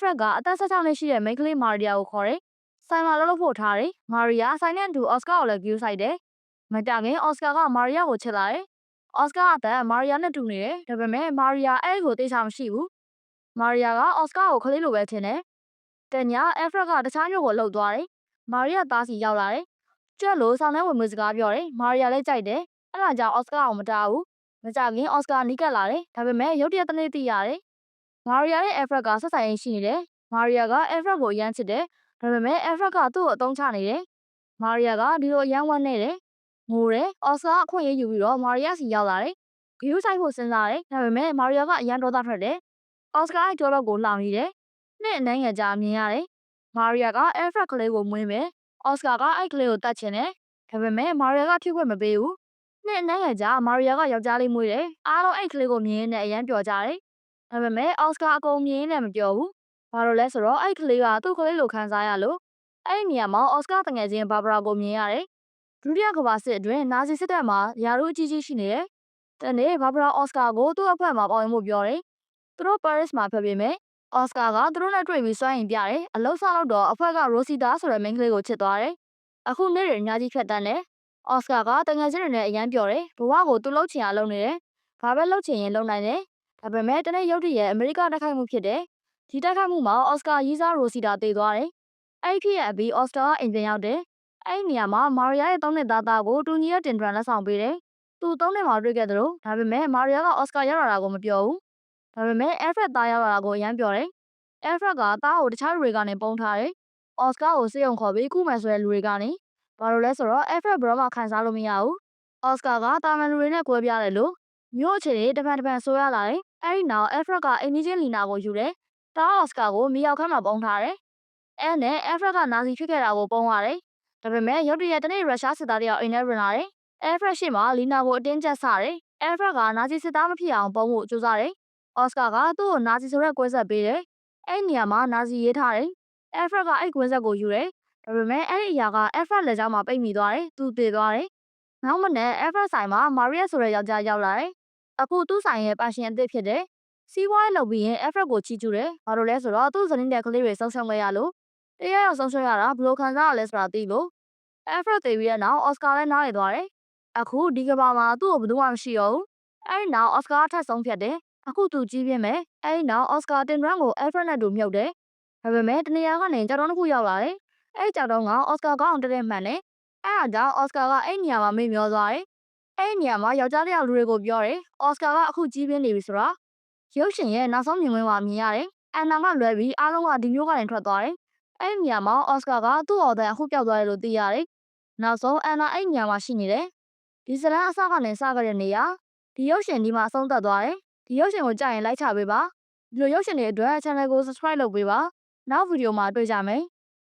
Alfred ကအသက်16နှစ်ရှိတဲ့မိန်းကလေးမာရီယာကိုခေါ်တယ်။ဆိုင်မှာလှုပ်လှုပ်ဖို့ထားတယ်။မာရီယာဆိုင်နဲ့အတူအော်စကာကိုလည်းဂယူးဆိုင်တယ်။မကြခင်အော်စကာကမာရီယာကိုချစ်လာတယ်။အော်စကာအသက်မာရီယာနဲ့တူနေတယ်။ဒါပေမဲ့မာရီယာအဲ့ဒီကိုသိချာမရှိဘူး။မာရီယာကအော်စကာကိုကလေးလိုပဲထင်တယ်။တည Alfred ကတခြားမျိုးကိုလှုပ်သွားတယ်။မာရီယာသားစီရောက်လာတယ်။ကျွတ်လို့ဆောင်းထဲဝင်မွေးစကားပြောတယ်။မာရီယာလည်းကြိုက်တယ်။အဲ့ဒါကြောင့်အော်စကာကိုမတားဘူး။မကြခင်အော်စကာနီးကပ်လာတယ်။ဒါပေမဲ့ရုတ်တရက်တနေ့သိရတယ်။ မာရီယာနဲ့ Alfred ကဆက်ဆိုင်ရေးရှိနေတယ်။မာရီယာက Alfred ကိုအရမ်းချစ်တယ်။ဒါပေမဲ့ Alfred ကသူ့ကိုအသုံးချနေတယ်။မာရီယာကဒီလိုအရမ်းဝမ်းနေတယ်။ငိုတယ်။အော်စကာအခွင့်အရေးယူပြီးတော့မာရီယာစီရောက်လာတယ်။ဂယူးဆိုင်ဖို့စဉ်းစားတယ်။ဒါပေမဲ့မာရီယာကအရန်ဒေါသထွက်တယ်။အော်စကာရဲ့ကြောတော့ကိုလောင်နေတယ်။နှစ်အနှမ်းငယ်ကြာမြင်ရတယ်။မာရီယာက Alfred ကလေးကိုမွေးမယ်။အော်စကာကအဲ့ကလေးကိုတတ်ချင်တယ်။ဒါပေမဲ့မာရီယာကထိခွင့်မပေးဘူး။နှစ်အနှမ်းငယ်ကြာမာရီယာကယောက်ျားလေးမွေးတယ်။အားလုံးအဲ့ကလေးကိုမြင်ရင်းနဲ့အရန်ပျော်ကြတယ်။ ဒါပေမဲ့အော်စကာအကုန်မြင်ရင်းနဲ့မပျော်ဘူး။ဘာလို့လဲဆိုတော့အဲ့ကလေးကသူ့ကလေးလိုခံစားရလို့အဲ့ဒီနေရာမှာအော်စကာတငယ်ချင်းဘာဘရာကိုမြင်ရတယ်။ဒုတိယကမ္ဘာစစ်အတွင်းနာဇီစစ်တပ်မှာယာရုအကြီးကြီးရှိနေတယ်။တနေ့ဘာဘရာအော်စကာကိုသူ့အဖွဲ့မှာပေါဝင်မှုပြောတယ်။သူတို့ပါရစ်မှာဖြစ်ပေမဲ့အော်စကာကသူတို့နဲ့တွေ့ပြီးစွမ်းရင်ပြတယ်။အလုံးစားလို့တော့အဖွဲ့ကရိုစီတာဆိုတဲ့မိန်းကလေးကိုချစ်သွားတယ်။အခုနေ့တွေအများကြီးဖြတ်တန်းတယ်။အော်စကာကတငယ်ချင်းတွေနဲ့အရန်ပြောတယ်။ဘဝကိုသူ့လှုပ်ချင်အောင်လုပ်နေတယ်။ဘာပဲလှုပ်ချင်ရင်လုပ်နိုင်တယ်။ ဒါပေမဲ့တနေ့ရုတ်တရက်အမေရိကတိုက်ခိုက်မှုဖြစ်တယ်။ဒီတိုက်ခိုက်မှုမှာအော်စကာရီးစားရိုစီတာတည်သွားတယ်။အဲ့ဒီဖြစ်ရအပြီးအော်စကာကအိမ်ပြန်ရောက်တယ်။အဲ့ဒီနေရာမှာမာရီယာရဲ့သုံးနှစ်သားသားကိုတူညီရဲ့တင်ဒရန်လက်ဆောင်ပေးတယ်။သူသုံးနှစ်မှာတွေ့ခဲ့တယ်လို့ဒါပေမဲ့မာရီယာကအော်စကာရောက်လာတာကိုမပြောဘူး။ဒါပေမဲ့အဲဖရက်သားရောက်လာတာကိုအရန်ပြောတယ်။အဲဖရက်ကသားကိုတခြားလူတွေကနေပုံထားတယ်။အော်စကာကိုစေယုံခေါ်ပြီးကုမယ်ဆိုတဲ့လူတွေကနေဘာလို့လဲဆိုတော့အဲဖရက်ဘရောမှခံစားလို့မရဘူး။အော်စကာကတာမန်လူတွေနဲ့ကွဲပြားတယ်လို့မျိုးအခြေတွေတပန်တပန်ဆိုရလာတယ်။ အဲဒီနောက်အဲဖရက်ကအိမ်ကြီးချင်းလီနာကိုယူတယ်။တာအော်စကာကိုမြေရောက်ခန်းမှာပုံထားတယ်။အဲနဲ့အဲဖရက်ကနာဇီဖြစ်ခဲ့တာကိုပုံရတယ်။ဒါပေမဲ့ရုတ်တရက်တနေ့ရုရှားစစ်သားတယောက်အိမ်ထဲဝင်လာတယ်။အဲဖရက်ရှိမှလီနာကိုအတင်းကျပ်ဆတယ်။အဲဖရက်ကနာဇီစစ်သားမဖြစ်အောင်ပုံဖို့ကြိုးစားတယ်။အော်စကာကသူ့ကိုနာဇီဆိုတဲ့ကွဲဆက်ပေးတယ်။အဲ့နေရာမှာနာဇီရေးထားတယ်။အဲဖရက်ကအဲ့ကွဲဆက်ကိုယူတယ်။ဒါပေမဲ့အဲ့ဒီအရာကအဲဖရက်လက်ချောင်းမှာပိတ်မိသွားတယ်။သူတည်သွားတယ်။နောက်မနေ့အဲဖရက်ဆိုင်မှာမာရီယာဆိုတဲ့ယောက်ျားရောက်လာတယ်။ အခုသူ့ဆိုင်ရဲ့ပါရှင်အသစ်ဖြစ်တယ်။စီးပွားရေးလုပ်ပြီးရင်အဲဖရက်ကိုချီးကျူးတယ်။ဘာလို့လဲဆိုတော့သူ့ဇနီးတဲ့ကလေးတွေဆုံးရှုံးခဲ့ရလို့တရားရောက်ဆုံးရှုံးရတာဘယ်လိုခံစားရလဲဆိုတာသိလို့အဲဖရက်တည်ပြီးတဲ့နောက်အော်စကာလည်းနားရသွားတယ်။အခုဒီကဘာမှာသူ့ကိုဘယ်သူမှမရှိတော့ဘူး။အဲဒီနောက်အော်စကာထပ်ဆုံးဖြတ်တယ်။အခုသူကြီးပြင်းမယ်။အဲဒီနောက်အော်စကာတင်ရန်ကိုအဲဖရက်နဲ့တူမြုပ်တယ်။ဒါပေမဲ့တနေရာကနေကြောက်တုံးတစ်ခုရောက်လာတယ်။အဲဒီကြောက်တုံးကအော်စကာကောင်းတက်တဲ့မှန်တယ်။အဲဒါကြောင့်အော်စကာကအဲ့နေရာမှာမေ့မျောသွားတယ်။ အဲ့နေရာမှာယောက်ျားတစ်ယောက်လူတွေကိုပြောတယ်။အော်စကာကအခုကြီးပြင်းနေပြီဆိုတာရုပ်ရှင်ရဲ့နောက်ဆုံးမြင်ကွင်းမှာမြင်ရတယ်။အန်နာကလွဲပြီးအားလုံးကဒီမျိုးကနေထွက်သွားတယ်။အဲ့ဒီနေရာမှာအော်စကာကသူ့အော်တဲ့အခုပျောက်သွားတယ်လို့သိရတယ်။နောက်ဆုံးအန်နာအဲ့ဒီနေရာမှာရှိနေတယ်။ဒီဇလန်အစကနေစကြတဲ့နေရာဒီရုပ်ရှင်ဒီမှာအဆုံးသတ်သွားတယ်။ဒီရုပ်ရှင်ကိုကြိုက်ရင်လိုက်ချပေးပါ။ဒီလိုရုပ်ရှင်တွေအတွက် channel ကို subscribe လုပ်ပေးပါ။နောက်ဗီဒီယိုမှာတွေ့ကြမယ်။